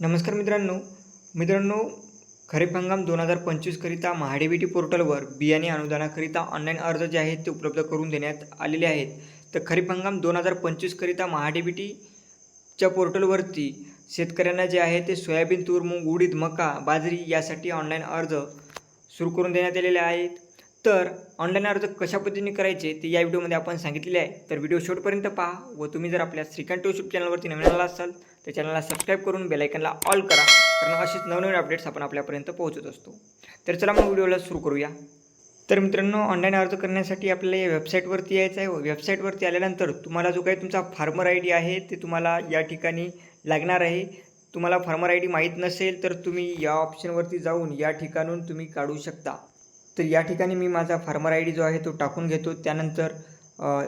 नमस्कार मित्रांनो. मित्रांनो खरीप हंगाम दोन हजार पंचवीसकरिता महाडीबीटी पोर्टलवर बियाणे अनुदानाकरिता ऑनलाईन अर्ज जे आहेत ते उपलब्ध करून देण्यात आलेले आहेत. तर खरीप हंगाम दोन हजार पंचवीसकरिता महाडीबीटीच्या पोर्टलवरती शेतकऱ्यांना जे आहे ते सोयाबीन तूर मूग उडीद मका बाजरी यासाठी ऑनलाईन अर्ज सुरू करून देण्यात आलेले आहेत. तर ऑनलाईन अर्ज कशा पद्धतीने करायचे ते या व्हिडिओमध्ये आपण सांगितलेले आहे. तर व्हिडिओ शेवटपर्यंत पहा व तुम्ही जर आपल्या श्रीकांत यूट्यूब चॅनलवरती नवीन आला असाल तर चॅनलला सबस्क्राईब करून बेलायकनला ऑल करा. कारण असेच नवनवीन अपडेट्स आपण आपल्यापर्यंत पोहोचत असतो. तर चला मग व्हिडिओला सुरू करूया. तर मित्रांनो ऑनलाईन अर्ज करण्यासाठी आपल्याला या वेबसाईटवरती यायचं आहे. वेबसाईटवरती आल्यानंतर तुम्हाला जो काही तुमचा फार्मर आय डी आहे ते तुम्हाला या ठिकाणी लागणार आहे. तुम्हाला फार्मर आय डी माहीत नसेल तर तुम्ही या ऑप्शनवरती जाऊन या ठिकाणून तुम्ही काढू शकता. तर या ठिकाणी मी माझा फार्मर आय डी जो आहे तो टाकून घेतो. त्यानंतर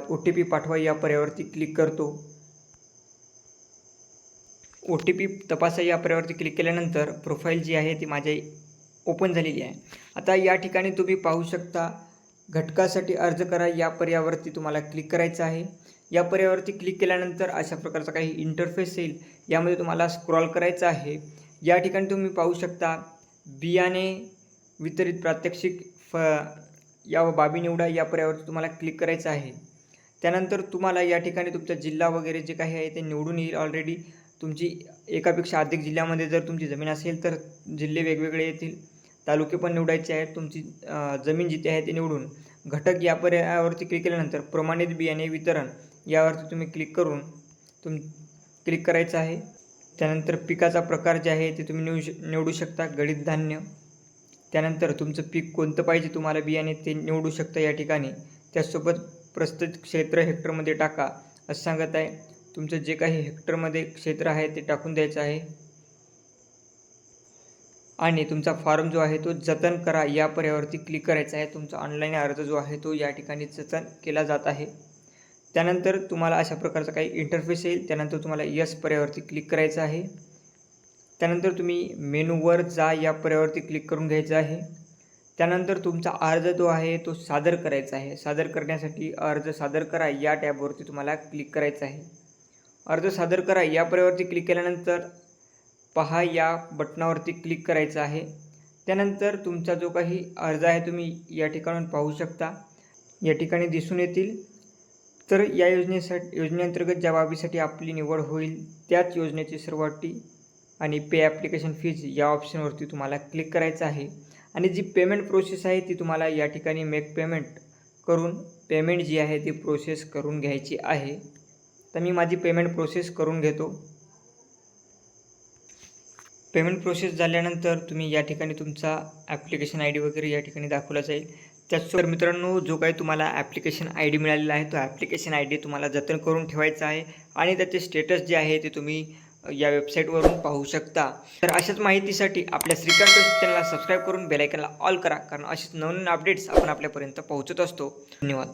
ओ टी पी पाठवा या पर्यावरती क्लिक करतो. ओ टी पी तपासा या पर्यावरती क्लिक केल्यानंतर प्रोफाईल जी आहे ती माझ्या ओपन झालेली आहे. आता या ठिकाणी तुम्ही पाहू शकता घटकासाठी अर्ज करा या पर्यावरती तुम्हाला क्लिक करायचं आहे. या पर्यावरती क्लिक केल्यानंतर अशा प्रकारचा काही इंटरफेस येईल यामध्ये तुम्हाला स्क्रॉल करायचं आहे. या ठिकाणी तुम्ही पाहू शकता बियाणे वितरित प्रात्यक्षिक फ या बाबी निवडा या पर्यावरती तुम्हाला क्लिक करायचं आहे. त्यानंतर तुम्हाला या ठिकाणी तुमचा जिल्हा वगैरे जे काही आहे ते निवडून येईल ऑलरेडी तुमची एकापेक्षा अधिक जिल्ह्यामध्ये जर तुमची जमीन असेल तर जिल्हे वेगवेगळे येतील. तालुके पण निवडायचे आहेत. तुमची जमीन जिथे आहे ते निवडून घटक या पर्यायावरती क्लिक केल्यानंतर प्रमाणित बियाणे वितरण यावरती तुम्ही क्लिक करून तुम क्लिक करायचं आहे. त्यानंतर पिकाचा प्रकार जे आहे ते तुम्ही निवू श निवडू शकता. गडीत धान्य. त्यानंतर तुमचं पीक कोणतं पाहिजे तुम्हाला बियाणे ते निवडू शकता या ठिकाणी. त्यासोबत प्रस्तुत क्षेत्र हेक्टरमध्ये टाका असं सांगत आहे. तुमचं जे काही हेक्टरमध्ये क्षेत्र आहे ते टाकून द्यायचं आहे. आणि तुमचा फॉर्म जो आहे तो जतन करा या पर्यावरती क्लिक करायचा आहे. तुमचा ऑनलाईन अर्ज जो आहे तो या ठिकाणी जतन केला जात आहे. त्यानंतर तुम्हाला अशा प्रकारचा काही इंटरफेस येईल. त्यानंतर तुम्हाला यस पर्यावरती क्लिक करायचं आहे. त्यानंतर तुम्ही मेनूवर जा या पर्यावरती क्लिक करून घ्यायचं आहे. त्यानंतर तुमचा अर्ज जो आहे तो सादर करायचा आहे. सादर करण्यासाठी अर्ज सादर करा. या टॅबवरती तुम्हाला क्लिक करायचं आहे. अर्ज सादर करा. या पर्यावरती क्लिक केल्यानंतर पहा या बटनावरती क्लिक करायचं आहे. त्यानंतर तुमचा जो काही अर्ज आहे तुम्ही या ठिकाणून पाहू शकता. या ठिकाणी दिसून येतील. तर या योजनेसाठी योजनेअंतर्गत ज्या बाबीसाठी आपली निवड होईल त्याच योजनेची सर्वटी आणि पे ॲप्लिकेशन फीज या ऑप्शनवरती तुम्हाला क्लिक करायचं आहे. आणि जी पेमेंट प्रोसेस आहे ती तुम्हाला या ठिकाणी मेक पेमेंट करून पेमेंट जी आहे ती प्रोसेस करून घ्यायची आहे. तर मी माझी पेमेंट प्रोसेस करून घेतो. पेमेंट प्रोसेस झाल्यानंतर तुम्ही या ठिकाणी तुमचा ॲप्लिकेशन आय डी वगैरे या ठिकाणी दाखवला जाईल. त्याचसोबत मित्रांनो जो काही तुम्हाला ॲप्लिकेशन आय डी मिळालेला आहे तो ॲप्लिकेशन आय डी तुम्हाला जतन करून ठेवायचा आहे आणि त्याचे स्टेटस जे आहे ते तुम्ही या वेबसाईटवरून पाहू शकता. तर अशाच माहितीसाठी आपल्या श्रीकांत चॅनलला सबस्क्राईब करून बेलायकनला ऑल करा कारण असेच नवनवीन अपडेट्स आपण आपल्यापर्यंत पोहोचत असतो. धन्यवाद.